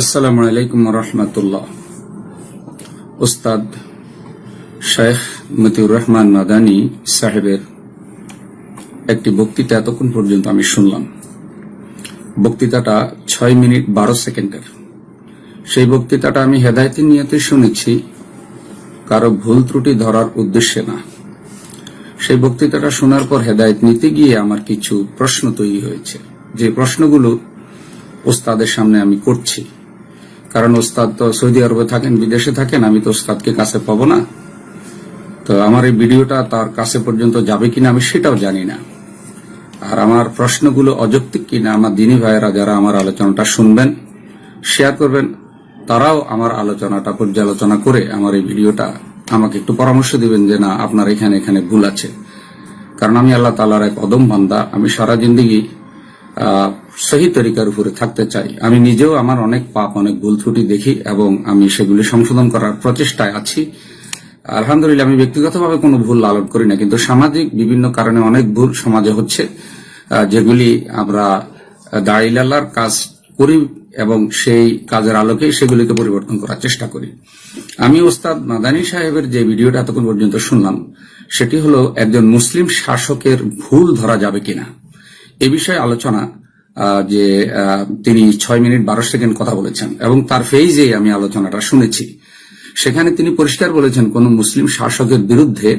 আসসালামু আলাইকুম রহমতুল্লাহ। উস্তাদ শেখ মতিউর রহমান মাদানী সাহেবের একটি বক্তৃতা এতক্ষণ পর্যন্ত আমি শুনলাম। বক্তৃতাটা ছয় মিনিট বারো সেকেন্ডের। সেই বক্তৃতাটা আমি হেদায়তের নিয়তে শুনেছি, কারও ভুল ত্রুটি ধরার উদ্দেশ্যে না। সেই বক্তৃতাটা শোনার পর হেদায়ত নিতে গিয়ে আমার কিছু প্রশ্ন তৈরি হয়েছে। যে প্রশ্নগুলো ওস্তাদের সামনে আমি করছি। কারণ ওস্তাদ তো সৌদি আরবে থাকেন, বিদেশে থাকেন, আমি তো ওস্তাদকে কাছে পাবো না। তো আমার এই ভিডিওটা তার কাছে পর্যন্ত যাবে কিনা আমি সেটাও জানি না। আর আমার প্রশ্নগুলো অযৌক্তিক কিনা আমার দিনী ভাইয়েরা যারা আমার আলোচনাটা শুনবেন শেয়ার করবেন, তারাও আমার আলোচনাটা পর্যালোচনা করে আমার এই ভিডিওটা আমাকে একটু পরামর্শ দিবেন যে না, আপনার এখানে এখানে ভুল আছে। কারণ আমি আল্লাহ তালার এক অদম বান্দা, আমি সারা জিন্দগি সহি তরিকার উপরে থাকতে চাই। আমি নিজেও আমার অনেক পাপ, অনেক ভুল ত্রুটি দেখি এবং আমি সেগুলি সংশোধন করার প্রচেষ্টায় আছি। আলহামদুলিল্লাহ, আমি ব্যক্তিগতভাবে কোনো ভুল লালন করি না, কিন্তু সামাজিক বিভিন্ন কারণে অনেক ভুল সমাজে হচ্ছে যেগুলি আমরা দাঁড়িলাল্লার কাজ করি এবং সেই কাজের আলোকে সেগুলিকে পরিবর্তন করার চেষ্টা করি। আমি ওস্তাদ মাদানী সাহেবের যে ভিডিওটা এতক্ষণ পর্যন্ত শুনলাম, সেটি হলো একজন মুসলিম শাসকের ভুল ধরা যাবে কিনা। এ বিষয়ে আলোচনা যে তিনি ছয় মিনিট বারো সেকেন্ড কথা বলেছেন। এবং তার ফেইজে আমি আলোচনাটা শুনেছি। সেখানে তিনি পরিষ্কার বলেছেন, কোন মুসলিম শাসকের বিরুদ্ধে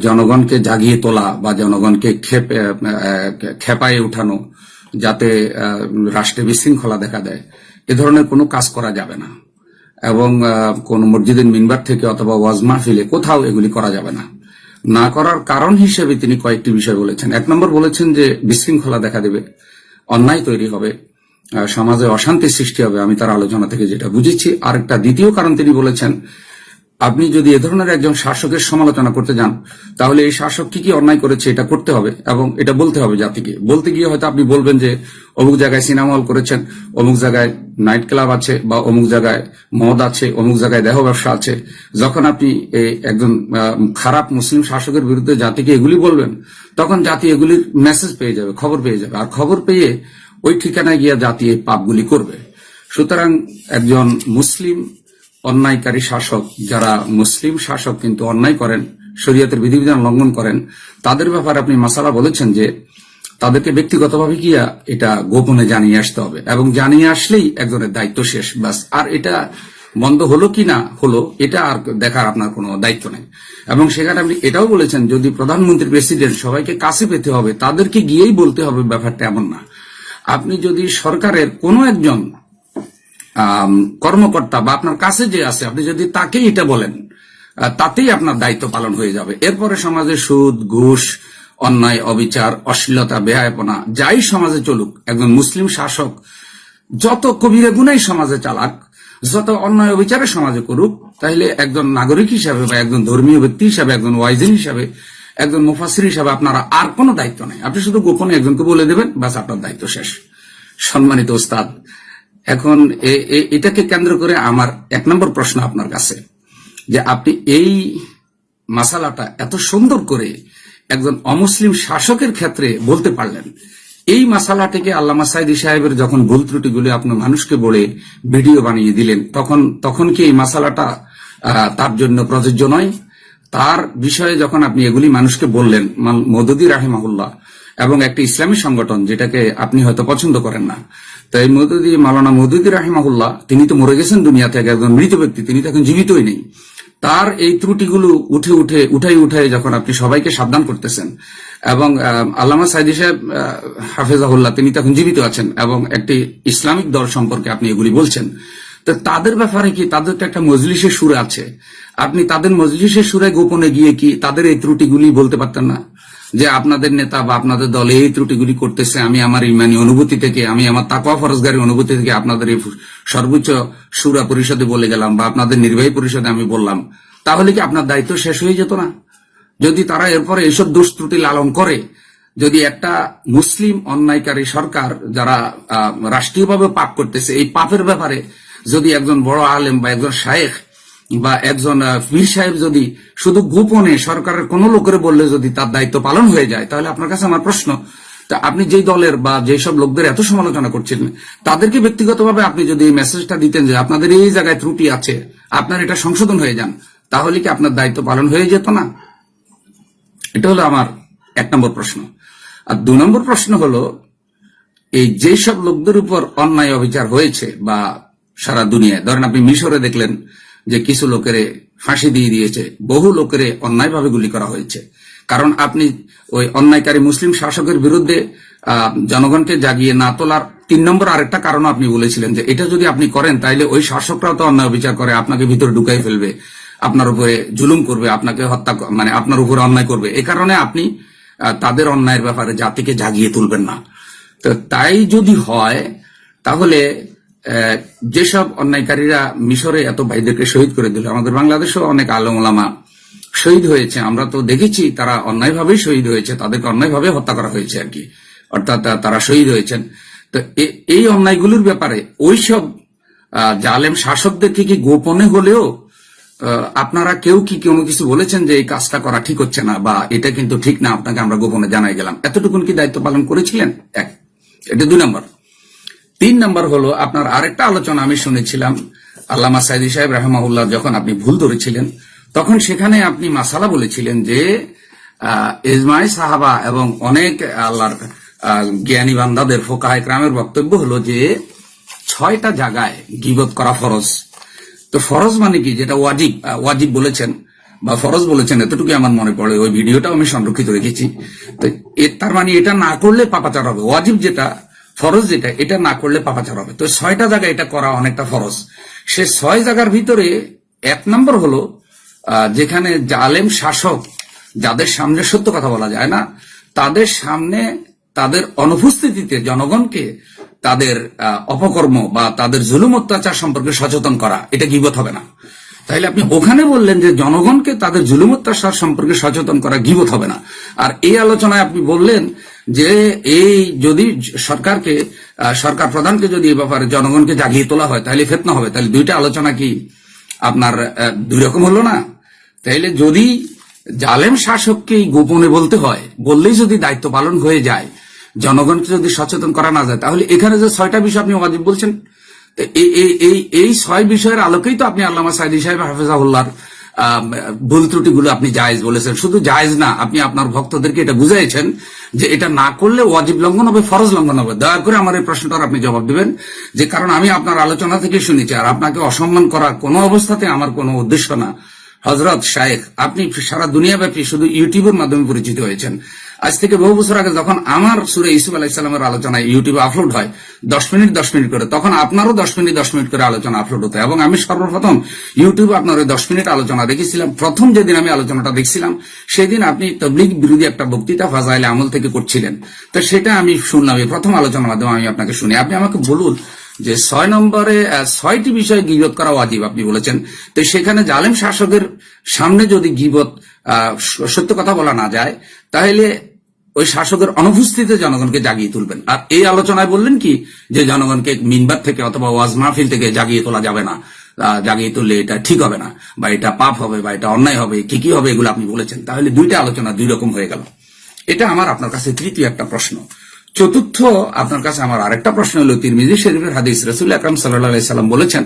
জনগণকে জাগিয়ে তোলা বা জনগণকে খেপে খেপায়ে উঠানো, যাতে রাষ্ট্রে বিশৃঙ্খলা দেখা দেয়, এ ধরনের কোনো কাজ করা যাবে না। এবং কোন মসজিদের মিনবার থেকে অথবা ওয়াজ মাহফিলে কোথাও এগুলি করা যাবে না। না করার কারণ হিসেবে তিনি কয়েকটি বিষয় বলেছেন। এক নম্বর বলেছেন যে, বিশৃঙ্খলা দেখা দেবে। অন্যায় তৈরি হবে সমাজে অশান্তির সৃষ্টি হবে, আমি তার আলোচনা থেকে যেটা বুঝেছি। আর একটা দ্বিতীয় কারণ তিনি বলেছেন আপনি যদি এ ধরনের একজন শাসকের সমালোচনা করতে যান, তাহলে এই শাসক কি কি অন্যায় করেছে এটা করতে হবে এবং এটা বলতে হবে জাতিকে। বলতে গিয়ে হয়তো আপনি বলবেন যে, অমুক জায়গায় সিনেমা হল করেছেন, অমুক জায়গায় নাইট ক্লাব আছে বা অমুক জায়গায় মদ আছে, অমুক জায়গায় দেহ ব্যবসা আছে। যখন আপনি একজন খারাপ মুসলিম শাসকের বিরুদ্ধে জাতিকে এগুলি বলবেন, তখন জাতি এগুলির মেসেজ পেয়ে যাবে, খবর পেয়ে যাবে। আর খবর পেয়ে ওই ঠিকানায় গিয়ে জাতি এই পাপগুলি করবে। সুতরাং একজন মুসলিম অন্যায়কারী শাসক, যারা মুসলিম শাসক কিন্তু অন্যায় করেন, শরীয়তের বিধিবিধান লঙ্ঘন করেন, তাদের ব্যাপারে আপনি মাসালা বলেছেন যে তাদেরকে ব্যক্তিগতভাবে গিয়া এটা গোপনে জানিয়ে আসতে হবে এবং জানিয়ে আসলেই একজনের দায়িত্ব শেষ। ব্যাস, আর এটা বন্ধ হলো কি না হলো, এটা আর দেখার আপনার কোনো দায়িত্ব নেই। এবং সেখানে আপনি এটাও বলেছেন, যদি প্রধানমন্ত্রী প্রেসিডেন্ট সবাইকে কাছে পেতে হবে, তাদেরকে গিয়েই বলতে হবে ব্যাপারটা এমন না। আপনি যদি সরকারের কোনো একজন কর্মকর্তা বা আপনার কাছে যে আছে, আপনি যদি তাকেই এটা বলেন তাতেই আপনার দায়িত্ব পালন হয়ে যাবে। এরপরে সমাজে সুদ, ঘুষ, অন্যায়, অবিচার, অশ্লীলতা, বেহায়পনা, যাই সমাজে চলুক, একজন মুসলিম শাসক, যত কবিরে গুণাই সমাজে চালাক, যত অন্যায়, অবিচারে সমাজে করুক তাহলে একজন নাগরিক হিসাবে বা একজন ধর্মীয় ব্যক্তি হিসাবে, একজন ওয়াইজেন হিসাবে, একজন মুফাসির হিসাবে আপনারা আর কোনো দায়িত্ব নেই। আপনি শুধু গোপনে একজনকে বলে দেবেন বাস আপনার দায়িত্ব শেষ। সম্মানিত ওস্তাদ এখন এটাকে কেন্দ্র করে আমার এক নম্বর প্রশ্ন আপনার কাছে, যে আপনি এই মাসালাটা এত সুন্দর করে একজন অমুসলিম শাসকের ক্ষেত্রে বলতে পারলেন। এই মাসালাটিকে আল্লামা সাইদি সাহেবের যখন ভুল ত্রুটিগুলি আপনি মানুষকে বলে ভিডিও বানিয়ে দিলেন, তখন তখন কি এই মাসালাটা তার জন্য প্রযোজ্য নয়? তার বিষয়ে যখন আপনি এগুলি মানুষকে বললেন মদুদি রাহিমাহুল্লাহ, এবং একটি ইসলামী সংগঠন যেটাকে আপনি হয়তো পছন্দ করেন না তো এই মদুদি মালানা মদুদি রাহিমাহুল্লাহ, তিনি তো মরে গেছেন দুনিয়া থেকে একজন মৃত ব্যক্তি, তিনি তো এখন জীবিতই নেই। তার এই ত্রুটিগুলো উঠে উঠে উঠাই উঠাই যখন আপনি সবাইকে সাবধান করতেছেন, এবং আল্লামা সাইদি সাহেব হাফেজাহুল্লাহ, তিনি তখন জীবিত আছেন, এবং একটি ইসলামিক দল সম্পর্কে আপনি এগুলি বলছেন, তো তাদের ব্যাপারে কি, তাদের তো একটা মজলিসের সুর আছে। আপনি তাদের মজলিসের সুরে গোপনে গিয়ে কি তাদের এই ত্রুটিগুলি বলতে পারতেন না? যে আপনাদের নেতা বা আপনাদের দলে এই ত্রুটিগুলি করতেছে, আমি আমার ইমানি অনুভূতি থেকে, আমি আমার তাকওয়া ফরজগারি অনুভূতি থেকে আপনাদের এই সর্বোচ্চ সুরা পরিষদে বলে গেলাম বা আপনাদের নির্বাহী পরিষদে আমি বললাম। তাহলে কি আপনার দায়িত্ব শেষ হয়ে যেত না? যদি তারা এরপরে এইসব দোষ ত্রুটি লালন করে, যদি একটা মুসলিম অন্যায়কারী সরকার যারা রাষ্ট্রীয়ভাবে পাপ করতেছে, এই পাপের ব্যাপারে যদি একজন বড় আলেম বা একজন শায়েখ বা একজন পীর সাহেব যদি শুধু গোপনে সরকারের কোন লোকের বললে যদি তার দায়িত্ব পালন হয়ে যায়, তাহলে আপনার কাছে আমার প্রশ্ন আপনি যেই দলের বা যেসব লোকদের এত সমালোচনা করছেন, তাদেরকে ব্যক্তিগতভাবে আপনি যদি এই মেসেজটা দিতেন যে আপনাদের এই জায়গায় ত্রুটি আছে, আপনার এটা সংশোধন হয়ে যান, তাহলে কি আপনার দায়িত্ব পালন হয়ে যেত না? এটা হলো আমার এক নম্বর প্রশ্ন। আর দু নম্বর প্রশ্ন হলো, এই যেসব লোকদের উপর অন্যায় অবিচার হয়েছে বা সারা দুনিয়ায়, ধরেন আপনি মিশরে দেখলেন যে কিছু লোকেরে ফাঁসি দিয়ে দিয়েছে, বহু লোকেরে অন্যায়ভাবে গুলি করা হয়েছে। কারণ আপনি ওই অন্যায়কারী মুসলিম শাসকের বিরুদ্ধে জনগণকে জাগিয়ে না তোলার তিন নম্বর আরেকটা কারণ আপনি বলেছিলেন যে এটা যদি আপনি করেন, তাইলে ওই শাসকরাও তো অন্যায় বিচার করে, আপনাকে ভিতরে ঢুকাই ফেলবে, আপনার উপরে জুলুম করবে, আপনাকে হত্যা মানে আপনার উপরে অন্যায় করবে। এ কারণে আপনি তাদের অন্যায়ের ব্যাপারে জাতিকে জাগিয়ে তুলবেন না। তো তাই যদি হয়, তাহলে যেসব অন্যায়কারীরা মিশরে এত ভাইদেরকে শহীদ করে দিল, আমাদের বাংলাদেশেও অনেক আলম ওলামা শহীদ হয়েছে। আমরা তো দেখেছি তারা অন্যায়ভাবেই শহীদ হয়েছে, তাদেরকে অন্যায়ভাবে হত্যা করা হয়েছে আর কি। অর্থাৎ তারা শহীদ হয়েছেন। তো এই অন্যায়গুলোর ব্যাপারে ওইসব জালেম শাসকদেরকে কি গোপনে হলেও আপনারা কেউ কি কোনো কিছু বলেছেন যে এই কাজটা করা ঠিক হচ্ছে না বা এটা কিন্তু ঠিক না, আপনাকে আমরা গোপনে জানাই গেলাম? এতটুকুন কি দায়িত্ব পালন করেছিলেন? এক। এটা দুই নম্বর। তিন নম্বর হলো, আপনার আরেকটা আলোচনা আমি শুনেছিলাম, আল্লামা সাইদি সাহেব রাহমাহুল্লাহ যখন আপনি ভুল ধরেছিলেন, তখন সেখানে আপনি মাসালা বলেছিলেন যে ইজমাই সাহাবা এবং অনেক আল্লাহর জ্ঞানী বান্দাদের, ফোকাহ গ্রামের বক্তব্য হলো যে, ছয়টা জায়গায় গিবত করা ফরজ। তো ফরজ মানে কি? যেটা ওয়াজিব ওয়াজিব বলেছেন বা ফরজ বলেছেন এতটুকু আমার মনে পড়ে। ওই ভিডিওটাও আমি সংরক্ষিত রেখেছি। তো তার মানে এটা না করলে পাপাচার হবে। ওয়াজিব যেটা ফরজ যেটা এটা না করলে পাপাচার হবে। তো ছয়টা জায়গায় এটা করা অনেকটা ফরজ। সে ছয় জায়গার ভিতরে এক নম্বর হলো যেখানে জালেম শাসক, যাদের সামনে সত্য কথা বলা যায় না, তাদের সামনে তাদের অনুপস্থিতিতে জনগণকে তাদের অপকর্ম বা তাদের জুলুম অত্যাচার সম্পর্কে সচেতন করা, এটা গিবত হবে না। তাইলে আপনি ওখানে বললেন যে জনগণকে তাদের জুলুম অত্যাচার সম্পর্কে সচেতন করা গিবত হবে না। আর এই আলোচনায় আপনি বললেন যে এই যদি সরকারকে সরকার প্রধানকে যদি এই ব্যাপারে জনগণকে জাগিয়ে তোলা হয় তাহলে ফেতনা হবে। তাহলে দুইটা আলোচনা কি আপনার দুই রকম হলো না? তাইলে যদি জালেম শাসককে গোপনে বলতে হয় বললেই যদি দায়িত্ব পালন হয়ে যায় জনগণকে যদি সচেতন করা না যায় তাহলে এখানে যে ছয়টা বিষয় আপনি ওয়াজিব বলছেন এই ছয় বিষয়ের আলোকেই তো আপনি আল্লামা সাইদি সাহেব হাফেজাউল্লাহর আহ, ভুল ত্রুটিগুলো আপনি জায়েজ বলেছেন। শুধু জায়েজ না, আপনি আপনার ভক্তদেরকে এটা বুঝাইছেন যে এটা না করলে ওয়াজিব লঙ্ঘন হবে, ফরজ লঙ্ঘন হবে। দয়া করে আমার এই প্রশ্নটার আপনি জবাব দিবেন। যে কারণ আমি আপনার আলোচনা থেকে শুনেছি, আর আপনাকে অসম্মান করার কোনো অবস্থাতে আমার কোনো উদ্দেশ্য না। হজরত শায়েখ, আপনি সারা দুনিয়াব্যাপী শুধু ইউটিউবের মাধ্যমে পরিচিত হয়েছেন। আজ থেকে বহু বছর আগে যখন আমার সুরে ইসুফ আলাহিসাল্লামের আলোচনা ইউটিউবে আপলোড হয়, দশ মিনিট দশ মিনিট করে, তখন আপনারও দশ মিনিট দশ মিনিট করে আলোচনা আপলোড হতো এবং আমি সর্বপ্রথম ইউটিউবে আপনার ওই দশ মিনিট আলোচনা দেখেছিলাম। প্রথম যেদিন আমি আলোচনাটা দেখছিলাম, সেদিন আপনি তবলিগ বিরোধী একটা বক্তৃতা ফাজাইলে আমল থেকে করছিলেন। তো সেটা আমি শুনলাম, এই প্রথম আলোচনার মাধ্যমে আমি আপনাকে শুনি। আপনি আমাকে বলুন যে ছয় নম্বরে ছয়টি বিষয়ে গিবত করা ওয়াজিব আপনি বলেছেন। তো সেখানে জালেম শাসকের সামনে যদি গিবত সত্য কথা বলা না যায় তাহলে ওই শাসকের অনুপস্থিতিতে জনগণকে জাগিয়ে তুলবেন। আর এই আলোচনায় বললেন কি, যে জনগণকে মিনবার থেকে অথবা ওয়াজ মাহফিল থেকে জাগিয়ে তোলা যাবে না। জাগিয়ে তুললে এটা ঠিক হবে না, বা এটা পাপ হবে, বা এটা অন্যায় হবে, কি কি হবে এগুলো আপনি বলেছেন। তাহলে দুইটা আলোচনা দুই রকম হয়ে গেল। এটা আমার আপনার কাছে তৃতীয় একটা প্রশ্ন। চতুর্থ আপনার কাছে আমার আরেকটা প্রশ্ন হলো, তিরমিজি শরীফের হাদিস রসুল আকরাম সাল্লাম বলেছেন,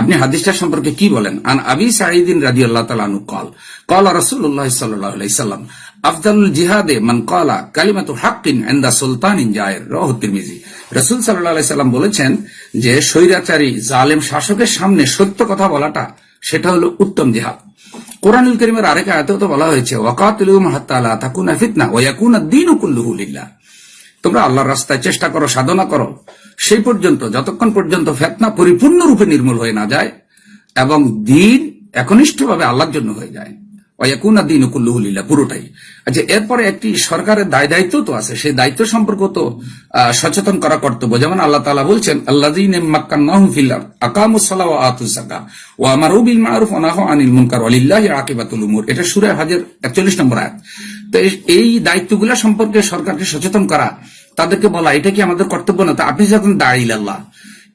আপনি হাদিসটা সম্পর্কে কি বলেন? আন আবি সাঈদিন রাজি আল্লাহ তালু কল কল রসুল্লাহ সাল্লাহ সাল্লাম আফদালুল জিহাদে মান কলা কালিমাতু হাক্কিন এন্দা সুলতানিন জায়ের রহতিরমিজি রসুল সাল্লাহ সাল্লাম বলেছেন যে স্বৈরাচারী জালেম শাসকের সামনে সত্য কথা বলাটা সেটা হলো উত্তম জিহাদ। কোরআনুল করিমের আরেক আয়াতেও তো বলা হয়েছে তাকুনা ফিতনা ওয়া ইয়াকুনা দ্বীনু কুল্লুহু লিল্লাহ। তোমরা আল্লাহর রাস্তায় চেষ্টা করো, সাধনা করো। সেই পর্যন্ত, যতক্ষণ পর্যন্ত ফেতনা পরিপূর্ণরূপে নির্মূল হয়ে না যায় এবং দিন একনিষ্ঠভাবে আল্লাহর জন্য হয়ে যায়। অয়াকুনা দিন পুরোটাই। আচ্ছা এরপরে একটি সরকারের দায় দায়িত্ব তো আছে, সেই দায়িত্ব সম্পর্ক তো সচেতন করা কর্তব্য। যেমন আল্লাহ তালা বলছেন আল্লাহ আকামুসাল্লাহ আতুসাকা ও আমার বিল মারুফ অনাহ আনিল মুনকার আকিবাতুল উমুর। এটা সুরে একচল্লিশ নম্বর আয়াত। তো এই- এই দায়িত্বগুলো সম্পর্কে সরকারকে সচেতন করা, তাদেরকে বলা, এটা কি আমাদের কর্তব্য না? তা আপনি যখন দাঁড়িয়ে আল্লাহ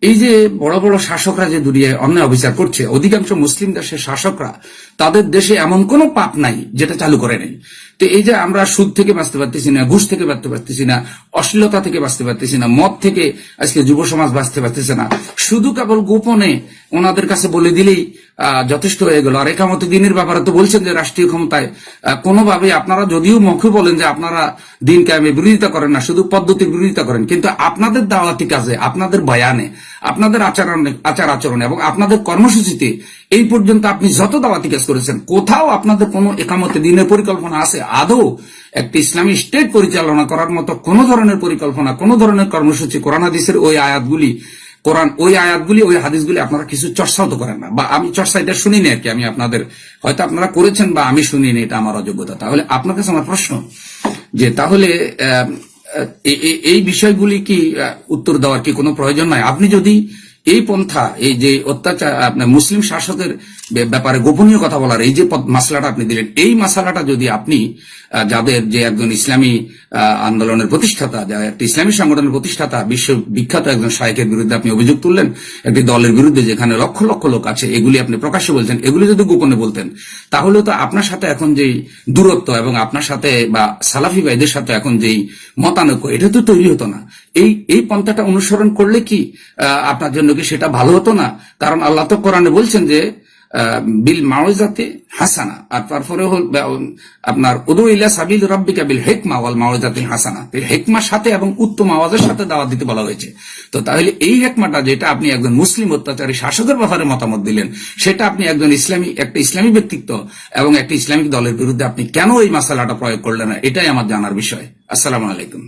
এই যে বড় বড় শাসকরা যে দুনিয়ায় অন্যায় অবিচার করছে, অধিকাংশ মুসলিম দেশের শাসকরা তাদের দেশে এমন কোনো পাপ নাই যেটা চালু করে নেই। তো এই যে আমরা সুদ থেকে বাঁচতে পারতেছি না, ঘুষ থেকে বাঁচতে পারতেছি না, অশ্লীলতা থেকে বাঁচতে পারতেছি না, মদ থেকে আজকে যুব সমাজ বাঁচতে পারতেছে না, শুধু কেবল গোপনে ওনাদের কাছে বলে দিলেই যথেষ্ট হয়ে গেল। আর একামত দিনের ব্যাপারে তো বলছেন যে রাষ্ট্রীয় ক্ষমতায় কোনোভাবে আপনারা যদিও মুখে বলেন যে আপনারা দিন কায়েমে বিরোধিতা করেন না, শুধু পদ্ধতির বিরোধিতা করেন, কিন্তু আপনাদের দাওয়াতি কাজে, আপনাদের বয়ানে, আপনাদের আচরণে, আচার আচরণে এবং আপনাদের কর্মসূচিতে এই পর্যন্ত আপনি যত দাওয়াতি কাজ করেছেন, কোথাও আপনাদের কোনো একামতে দিনের পরিকল্পনা আছে? আদৌ একটি ইসলামী স্টেট পরিচালনা করার মতো কোন ধরনের পরিকল্পনা, কোন ধরনের কর্মসূচি কোরআন হাদিসের ওই আয়াতগুলি কোরআন ওই আয়াতগুলি, ওই হাদিসগুলি আপনারা কিছু চর্চাও তো করেন না। বা আমি চর্চা এটা শুনিনি আর কি, আমি আপনাদের, হয়তো আপনারা করেছেন বা আমি শুনিনি, এটা আমার অযোগ্যতা। তাহলে আপনার কাছে আমার প্রশ্ন যে তাহলে এই বিষয়গুলি কি উত্তর দেওয়ার কি কোনো প্রয়োজন নাই? আপনি যদি এই পন্থা, এই যে অত্যাচার, আপনার মুসলিম শাসকের ব্যাপারে গোপনীয় কথা বলার এই যে মাসলাটা আপনি দিলেন, এই মাসালাটা যদি আপনি যাদের যে একজন ইসলামী আন্দোলনের প্রতিষ্ঠাতা, যা একটি ইসলামী সংগঠনের প্রতিষ্ঠাতা, বিশ্ব বিখ্যাত একজন শায়কের বিরুদ্ধে আপনি অভিযোগ তুললেন, একটি দলের বিরুদ্ধে যেখানে লক্ষ লক্ষ লোক আছে, এগুলি আপনি প্রকাশ্যে বলছেন, এগুলি যদি গোপনে বলতেন, তাহলে তো আপনার সাথে এখন যেই দূরত্ব এবং আপনার সাথে বা সালাফি ভাইদের সাথে এখন যেই মতানৈক্য, এটা তো তৈরি হতো না। এই এই পন্থাটা অনুসরণ করলে কি আপনার জন্য কি সেটা ভালো হতো না? কারণ আল্লাহ তো কোরআনে বলছেন যে বিল মাওয়াজাতে হাসানা। আর তারপরে হল আপনার উদু ইলা সাবিল রাব্বিকা বিল হেকমা ওয়াল মাওয়াজাতে হাসানা। হেকমার সাথে এবং উত্তম আওয়াজের সাথে দাওয়াত দিতে বলা হয়েছে। তো তাহলে এই হেকমাটা যেটা আপনি একজন মুসলিম অত্যাচারী শাসকের ব্যাপারে মতামত দিলেন, সেটা আপনি একজন ইসলামী, একটা ইসলামী ব্যক্তিত্ব এবং একটা ইসলামিক দলের বিরুদ্ধে আপনি কেন এই মাসালাটা প্রয়োগ করলেন না? এটাই আমার জানার বিষয়। আসসালামু আলাইকুম।